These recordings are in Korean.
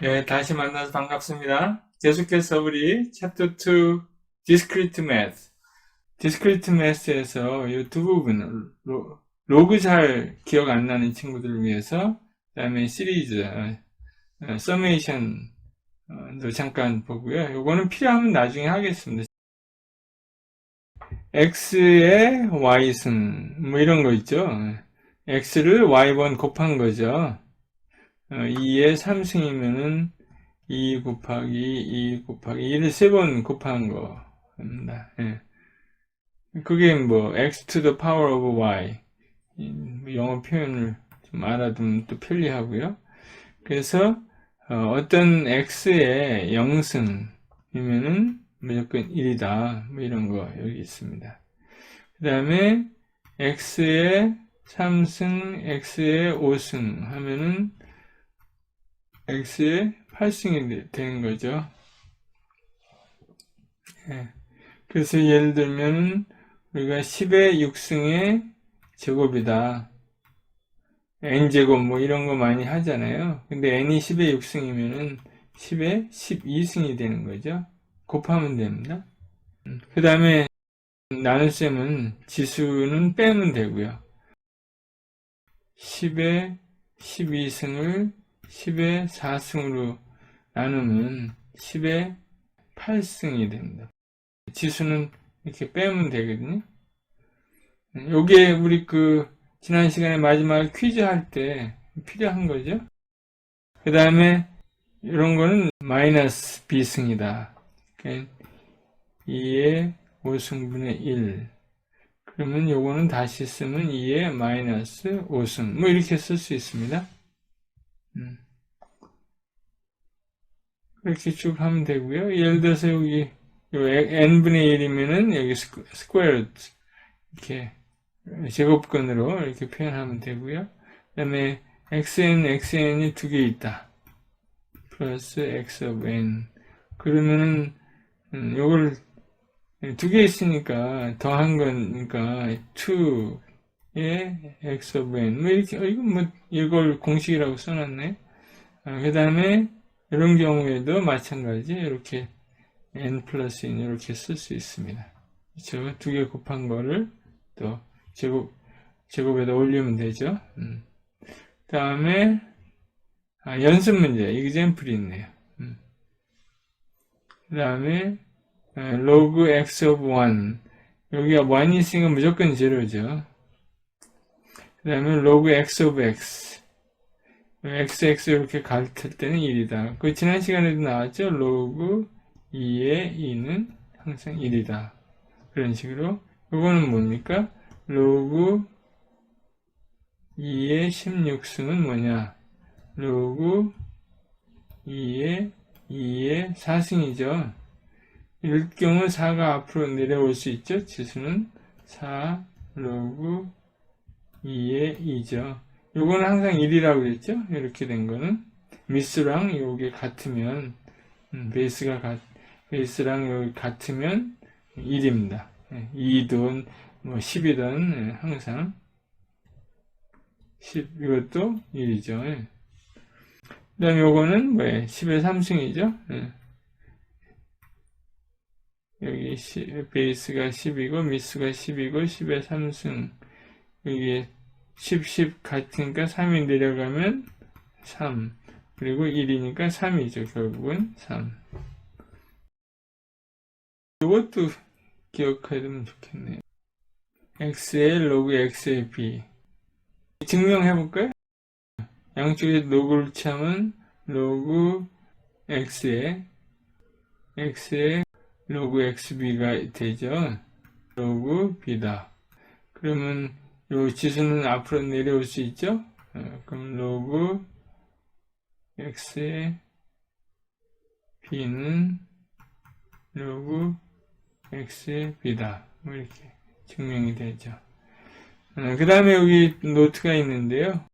네, 다시 만나서 반갑습니다. 계속해서 우리 챕터 2 Discrete Math. Discrete Math에서 이 두 부분을 로, 로그 잘 기억 안 나는 친구들을 위해서 그 다음에 시리즈, 어, 서메이션도 잠깐 보고요. 요거는 필요하면 나중에 하겠습니다. X의 y승 뭐 이런 거 있죠. x를 y1 곱한 거죠. 어, 2의 3승이면은 2 곱하기 2 곱하기 1을 세 번 곱한 거입니다. 예. 그게 뭐 x to the power of y 이 영어 표현을 좀 알아두면 또 편리하고요. 그래서 어, 떤 x의 0승이면은 무조건 1이다. 뭐 이런 거 여기 있습니다. 그 다음에 x의 3승, x의 5승 하면은 x의 8승이 되는 거죠. 예. 그래서 예를 들면 우리가 10의 6승의 제곱이다. n제곱 뭐 이런 거 많이 하잖아요. 근데 n이 10의 6승이면은 10의 12승이 되는 거죠. 곱하면 됩니다. 그 다음에 나눗셈은 지수는 빼면 되고요. 10의 12승을 10의 4승으로 나누면 10의 8승이 됩니다. 지수는 이렇게 빼면 되거든요. 요게 우리 그 지난 시간에 마지막 퀴즈 할 때 필요한 거죠. 그 다음에 이런 거는 마이너스 B승이다. 2의 5승분의 1. 그러면 요거는 다시 쓰면 2의 마이너스 5승. 뭐 이렇게 쓸 수 있습니다. 음. 그렇게 쭉 하면 되고요. 예를 들어서 여기 요 n분의 1이면은 여기 스퀘어 이렇게 제곱근으로 이렇게 표현하면 되고요. 그 다음에 xn, xn이 두 개 있다. 플러스 x of n. 그러면은 음, 요걸 두개 있으니까 더한 거니까 2의 x of n. 뭐 이렇게 어, 이거 뭐 이걸 공식이라고 써놨네. 아, 그 다음에 이런 경우에도 마찬가지 이렇게 n 플러스 1 이렇게 쓸 수 있습니다. 그렇죠? 두 개 곱한 거를 또 제곱 제곱에다 올리면 되죠. 음. 다음에 아, 연습 문제 example이 있네요. 음. 그 다음에 로그 x of 1 여기가 1이 있으니까 무조건 제로죠. 그 다음에 로그 x of x x, x 이렇게 같을 때는 1이다. 그 지난 시간에도 나왔죠. 로그 2의 2는 항상 1이다. 그런 식으로 이거는 뭡니까? 로그 2의 16승은 뭐냐? 로그 2의 2의 4승이죠. 이럴 경우 4가 앞으로 내려올 수 있죠. 지수는 4 로그 2의 2죠. 요거는 항상 1이라고 그랬죠? 이렇게 된 거는 미스랑 요게 같으면 음, 베이스가 같, 베이스랑 여기 같으면 1입니다. 2든 뭐 10이든 예, 항상 10 이것도 1이죠. 예. 그 다음에 요거는 뭐예요? 10의 3승이죠. 여기 베이스가 10이고 미스가 10이고 10의 3승 여기 10, 10 같으니까 3이 내려가면 3 그리고 1이니까 3이죠 결국은 3 이것도 기억해두면 좋겠네요 x의 로그 x의 b 증명해 볼까요? 양쪽에 로그를 치면 로그 x의 x의 로그 xb가 되죠. 로그 b다. 그러면 이 지수는 앞으로 내려올 수 있죠. 어, 그럼 로그 x의 b는 로그 x의 b다. 뭐 이렇게 증명이 되죠. 어, 그 다음에 여기 노트가 있는데요.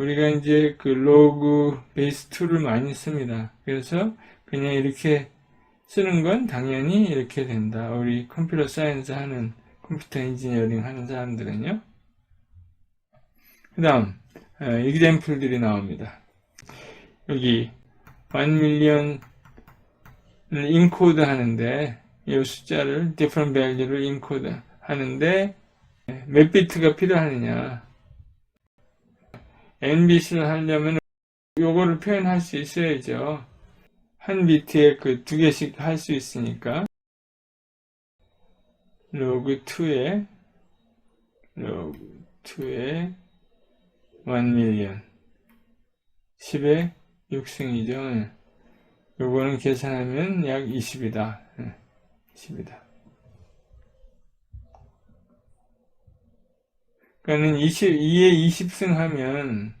우리가 이제 그 로그 베이스 2를 많이 씁니다. 그래서 그냥 이렇게 쓰는 건 당연히 이렇게 된다. 우리 컴퓨터 사이언스 하는 컴퓨터 엔지니어링 하는 사람들은요. 그 다음, example들이 나옵니다. 여기, 1 million을 인코드 하는데, 이 숫자를 different value를 인코드 하는데, 몇 비트가 필요하느냐. Nbit을 하려면 요거를 표현할 수 있어야죠. 한 비트에 그 두 개씩 할 수 있으니까. 로그 2에 로그 2에 1 밀리언 10에 6승이죠. 요거는 계산하면 약 20이다. 10이다. 그러니까는 20, 2에 20승 하면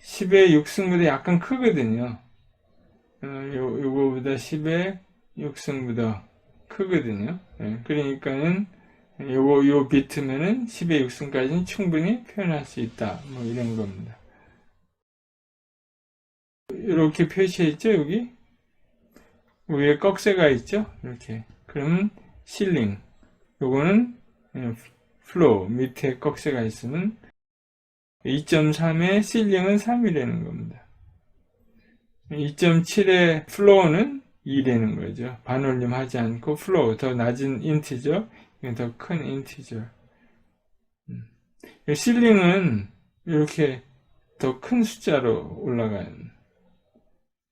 10에 6승보다 약간 크거든요. 어, 요, 요거보다 10에 6승보다 크거든요. 예, 그러니까는 요거 요 비트면은 10의 6승까지는 충분히 표현할 수 있다. 뭐 이런 겁니다. 이렇게 표시했죠, 여기? 위에 꺽쇠가 있죠? 이렇게. 그러면 실링. 요거는 플로우 밑에 꺽쇠가 있으면 2.3의 실링은 3이라는 겁니다. 2.7의 플로우는 2라는 거죠. 반올림 하지 않고 플로우 더 낮은 인티저 이건 더 큰 인티저 음. 실링은 이렇게 더 큰 숫자로 올라가는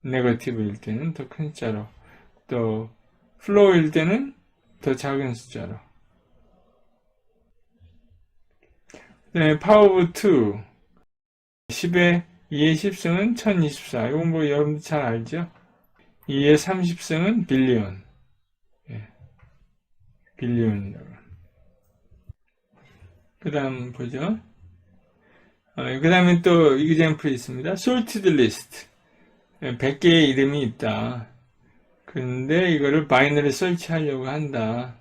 네거티브일 때는 더 큰 숫자로 또 플로우일 때는 더 작은 숫자로 네, 파워 오브 2 10의 2의 10승은 1024 이건 뭐 여러분들 잘 알죠? 2의 30승은 빌리언. 예. 빌리언이라고. 그 다음 보죠. 어, 그 다음에 또 이그젠플이 있습니다. sorted list. 100개의 이름이 있다. 그런데 이거를 바이너리 설치하려고 한다.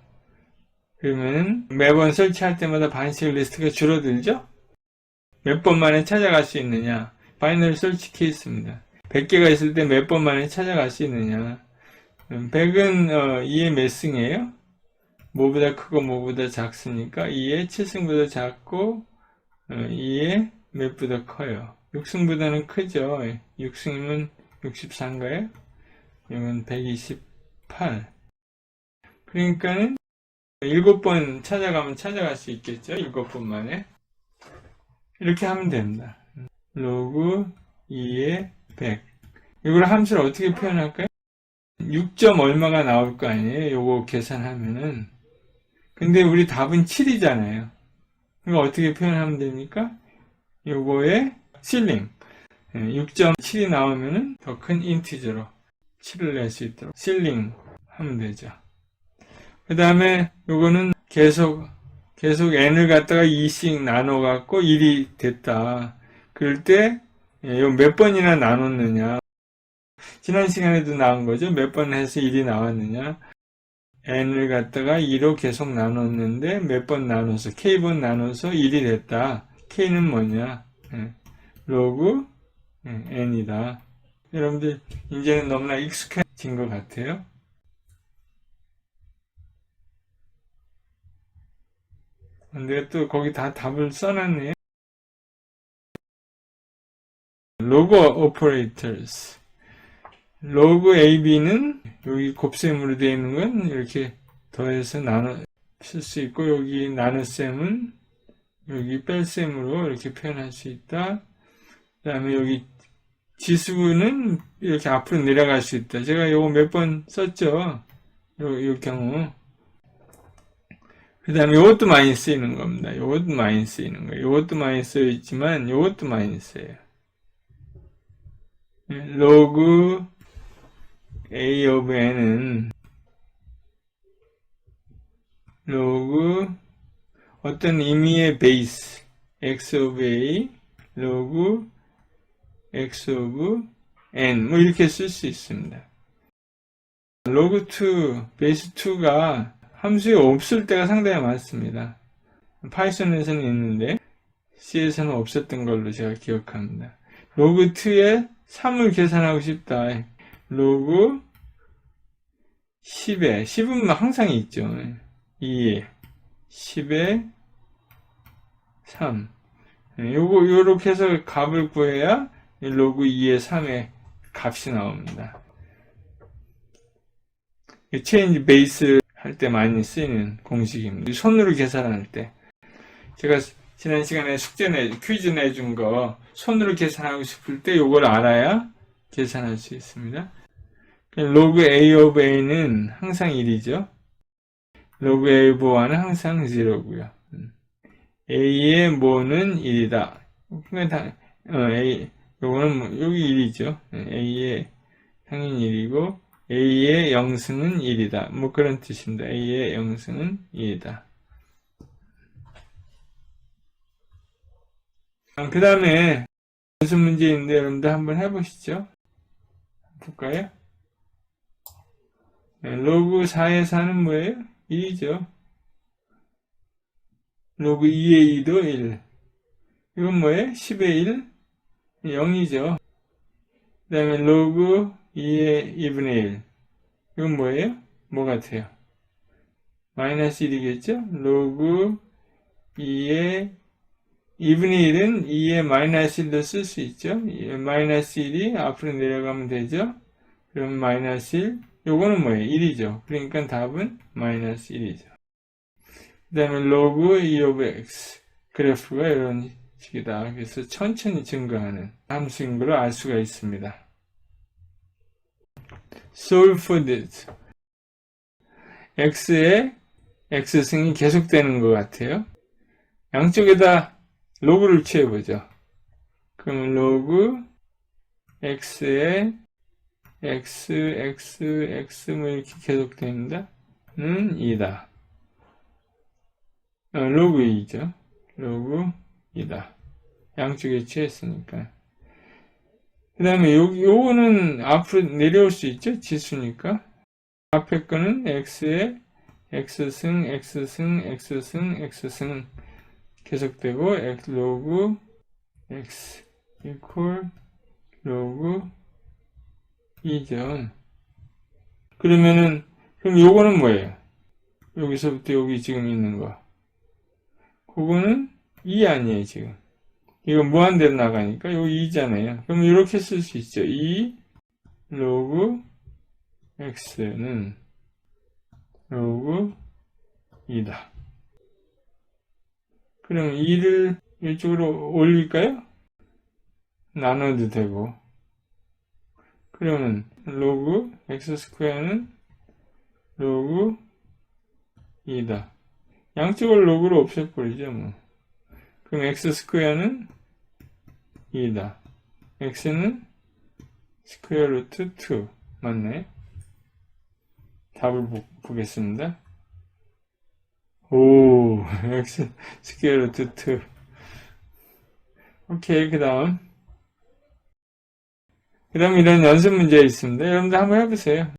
그러면 매번 설치할 때마다 반씩 리스트가 줄어들죠? 몇 번 만에 찾아갈 수 있느냐? 바이너리 설치 케이스입니다. 100개가 있을 때 몇 번 만에 찾아갈 수 있느냐. 100은 어, 2의 몇 승이에요? 뭐보다 크고 뭐보다 작으니까 2의 7승보다 작고 어, 2의 몇보다 커요. 6승보다는 크죠. 6승이면 64인가요? 이건 128. 그러니까는 7번 찾아가면 찾아갈 수 있겠죠. 7번 만에. 이렇게 하면 됩니다. 로그 2의 100. 이걸 함수를 어떻게 표현할까요? 6점 얼마가 나올 거 아니에요? 요거 계산하면은. 근데 우리 답은 7이잖아요. 이거 어떻게 표현하면 됩니까? 요거의 실링. 6.7이 나오면은 더 큰 인티저로 7을 낼 수 있도록 실링 하면 되죠. 그 다음에 요거는 계속, 계속 n을 갖다가 2씩 나눠 갖고 1이 됐다. 그럴 때 예, 몇 번이나 나눴느냐. 지난 시간에도 나온 거죠. 몇 번 해서 1이 나왔느냐. n을 갖다가 2로 계속 나눴는데 몇 번 나눠서 k번 나눠서 1이 됐다. k는 뭐냐? 예, 로그 예, n이다. 여러분들 이제는 너무나 익숙해진 것 같아요. 근데 또 거기 다 답을 써놨네요. 로그 오퍼레이터스 로그 AB는 여기 곱셈으로 되어 있는 건 이렇게 더해서 나눠 쓸 수 있고 여기 나눗셈은 여기 뺄셈으로 이렇게 표현할 수 있다. 그 다음에 여기 지수는 이렇게 앞으로 내려갈 수 있다. 제가 요거 몇 번 썼죠. 요, 요 경우. 그 다음에 요것도 많이 쓰이는 겁니다. 요것도 많이 쓰이는 거예요. 요것도 많이 쓰여있지만 요것도 많이 쓰여요. 로그 a of n은 로그 어떤 의미의 베이스 x of a 로그 x of n 뭐 이렇게 쓸 수 있습니다. 로그 2 베이스 2가 함수에 없을 때가 상당히 많습니다. 파이썬에서는 있는데 C에서는 없었던 걸로 제가 기억합니다. 로그 2에 3을 계산하고 싶다. 로그 10에 10은 항상 있죠. 2에 10의 3. 예, 요거, 요렇게 해서 값을 구해야 이 로그 2의 3의 값이 나옵니다. 체인지 베이스 할 때 많이 쓰이는 공식입니다. 손으로 계산할 때. 제가 지난 시간에 숙제 내, 퀴즈 내준 거 손으로 계산하고 싶을 때 요걸 알아야 계산할 수 있습니다. 로그 A of A는 항상 1이죠. 로그 A of 1은 항상 0고요. A의 뭐는 1이다. 그냥 다, 어, A, 요거는 뭐, 여기 1이죠. A의 당연히 1이고, A의 영승은 1이다. 뭐 그런 뜻입니다. A의 영승은 1이다. 그 다음에 연습 문제인데 여러분들 한번 해보시죠. 볼까요? 네, 로그 4의 4는 뭐예요? 1이죠. 로그 2의 2도 1. 이건 뭐예요? 10의 1? 0이죠. 그 다음에 로그 2의 2분의 1. 이건 뭐예요? 뭐 같아요? 마이너스 1이겠죠? 로그 2의 2분의 1은 2의 마이너스 1도 쓸 수 있죠? 마이너스 1이 앞으로 내려가면 되죠? 그럼 마이너스 1. 요거는 뭐예요? 1이죠. 그러니까 답은 마이너스 1이죠. 그 다음에 로그 2 of x. 그래프가 이런 식이다. 그래서 천천히 증가하는 함수인 걸로 알 수가 있습니다. Solve for this. x의 x승이 계속되는 것 같아요. 양쪽에다 로그를 취해보죠. 그럼 로그 x의 x, x, x 뭐 이렇게 계속됩니다. 는 2다. 어, 로그 2죠. 로그 2다. 양쪽에 취했으니까. 그 다음에 요, 요거는 앞으로 내려올 수 있죠? 지수니까. 앞에 거는 x에 x승, x승, x승, x승 계속되고 x 로그 x 이퀄 로그 2죠. 그러면은 그럼 요거는 뭐예요? 여기서부터 여기 지금 있는 거. 그거는 2 아니에요, 지금. 이거 무한대로 나가니까 여기 2잖아요. 그럼 이렇게 쓸 수 있죠. 2 로그 x는 로그 2다. 그럼 2를 이쪽으로 올릴까요? 나눠도 되고. 그러면 로그 x 스퀘어는 로그 2다. 양쪽을 로그로 없애버리죠, 뭐. 그럼 x 스퀘어는 2다. x는 스퀘어 루트 2. 맞네. 답을 보, 보겠습니다. 오, x 스퀘어 루트 2. 오케이, 그 다음. 그 다음 이런 연습 문제 있습니다. 여러분들 한번 해보세요.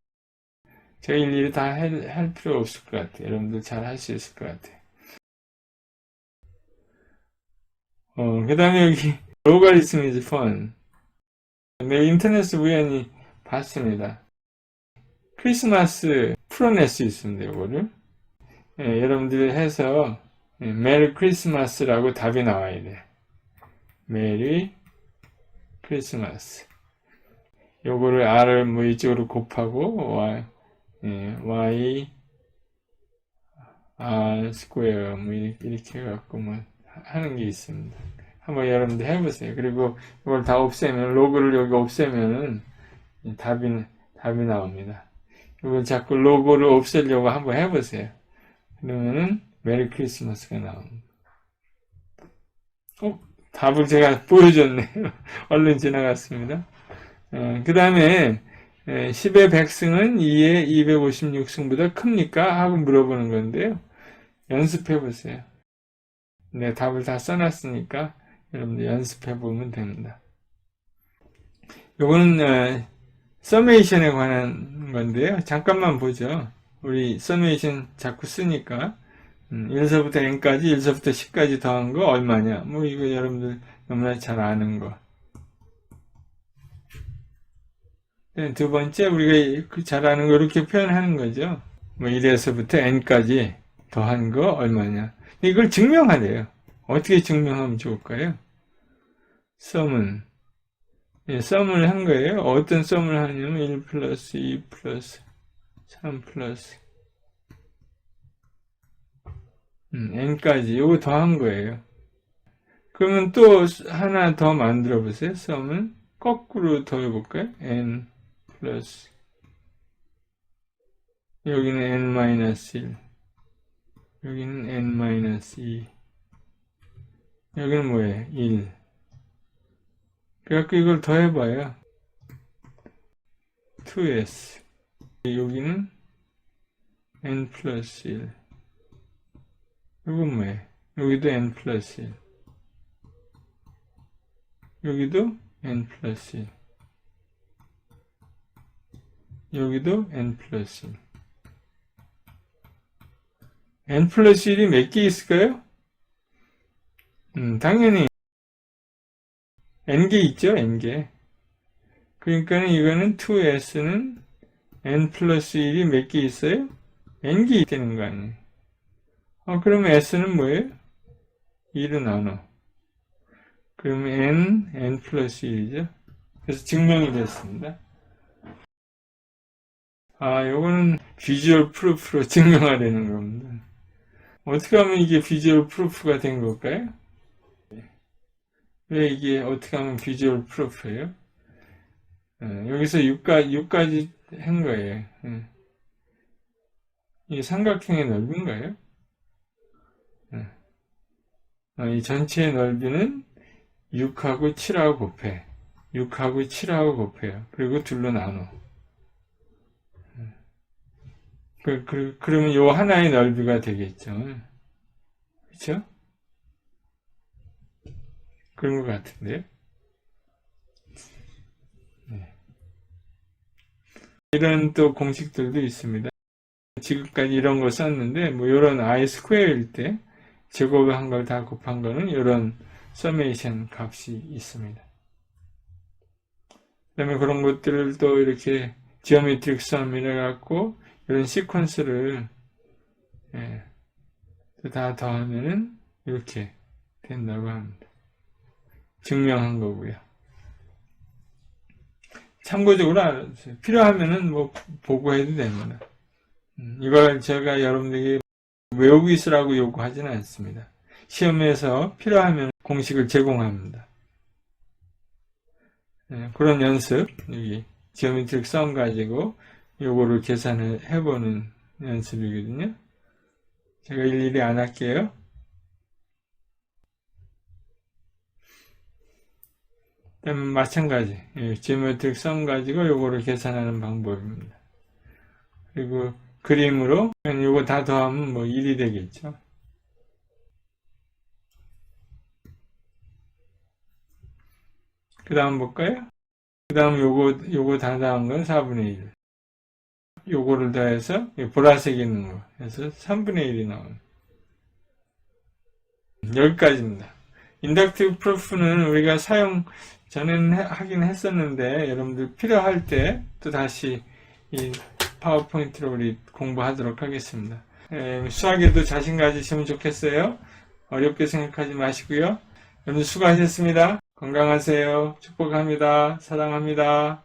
제가 일일이 다 할 필요 없을 것 같아요. 여러분들 잘 할 수 있을 것 같아요. 어, 그 다음에 여기 로가리즘 is fun. 내 인터넷에 우연히 봤습니다. 크리스마스 풀어낼 수 있습니다. 이거를 예, 여러분들 해서 예, 메리 크리스마스라고 답이 나와야 돼. 메리 크리스마스. 요거를 r을 뭐 이쪽으로 곱하고 y, 예, y r 스퀘어 뭐 이렇게, 이렇게 해갖고 뭐 하는 게 있습니다. 한번 여러분들 해보세요. 그리고 이걸 다 없애면 로그를 여기 없애면은 답이 답이 나옵니다. 이걸 자꾸 로고를 없애려고 한번 해보세요. 그러면은 메리 크리스마스가 나옵니다. 어, 답을 제가 보여줬네요. 얼른 지나갔습니다. 어, 그 다음에 10의 100승은 2의 256승보다 큽니까? 하고 물어보는 건데요. 연습해 보세요. 네, 답을 다 써놨으니까 여러분들 연습해 보면 됩니다. 요거는 어, 서메이션에 관한 건데요. 잠깐만 보죠. 우리 서메이션 자꾸 쓰니까 음, 1서부터 n까지 1서부터 10까지 더한 거 얼마냐 뭐 이거 여러분들 너무나 잘 아는 거 네, 두 번째 우리가 그잘 아는 거 이렇게 표현하는 거죠 뭐 1에서부터 n까지 더한 거 얼마냐. 이걸 증명하래요. 어떻게 증명하면 좋을까요? 썸은 예, 썸을 한 거예요. 어떤 썸을 하냐면 1 플러스 2 플러스 3 플러스 음, n까지 요거 더한 거예요. 그러면 또 하나 더 만들어 보세요. 썸을 거꾸로 더 해볼까요? n 플러스 여기는 n 마이너스 1 여기는 n 마이너스 2 여기는 뭐예요? 1 그래갖고 이걸 더해봐요. 2s 여기는 n 플러스 1 이건 뭐예요? 여기도 n 플러스 1 여기도 n 플러스 1 여기도 n 플러스 1 n 플러스 1이 몇 개 있을까요? 음, 당연히 n개 있죠, n개. 그러니까 이거는 2s는 n 플러스 1이 몇 개 있어요? n개 있다는 거 아니에요. 어, 그러면 s는 뭐예요? 1은 나눠. 그러면 n, n 플러스 1이죠. 그래서 증명이 됐습니다. 아, 요거는 비주얼 프루프로 증명하려는 겁니다. 어떻게 하면 이게 비주얼 프루프가 된 걸까요? 왜 이게 어떻게 하면 비주얼 프루프예요? 어, 여기서 6까지, 6까지 한 거예요. 어. 이게 삼각형의 넓이인가요? 어. 어, 이 전체의 넓이는 6하고 7하고 곱해. 6하고 7하고 곱해요. 그리고 둘로 나눠. 그, 그, 그러면 요 하나의 넓이가 되겠죠. 그쵸? 그런 것 같은데요. 네. 이런 또 공식들도 있습니다. 지금까지 이런 거 썼는데, 뭐, 요런 i 스퀘어일 때, 제곱한 걸 다 곱한 거는 요런 서메이션 값이 있습니다. 그 다음에 그런 것들을 또 이렇게 지오메트릭 썸이라 갖고, 이런 시퀀스를, 예, 다 더하면은 이렇게 된다고 합니다. 증명한 거고요. 참고적으로. 필요하면은 뭐 보고해도 됩니다. 음, 이걸 제가 여러분들에게 외우고 있으라고 요구하지는 않습니다. 시험에서 필요하면 공식을 제공합니다. 네, 그런 연습, 여기 지오메트릭 썸 가지고 요거를 계산을 해보는 연습이거든요. 제가 일일이 안 할게요. 그다음에 마찬가지 예, 지오메트릭 썸 가지고 요거를 계산하는 방법입니다. 그리고 그림으로 요거 다 더하면 뭐 1이 되겠죠. 그 다음 볼까요? 그 다음 요거 요거 다 더한 건 4분의 1. 요거를 더해서 보라색 있는 거 해서 3분의 1이 나오는 여기까지입니다. 인덕티브 프로프는 우리가 사용 저는 하긴 했었는데 여러분들 필요할 때 또 다시 이 파워포인트로 우리 공부하도록 하겠습니다. 에, 수학에도 자신 가지시면 좋겠어요. 어렵게 생각하지 마시고요. 여러분 수고하셨습니다. 건강하세요. 축복합니다. 사랑합니다.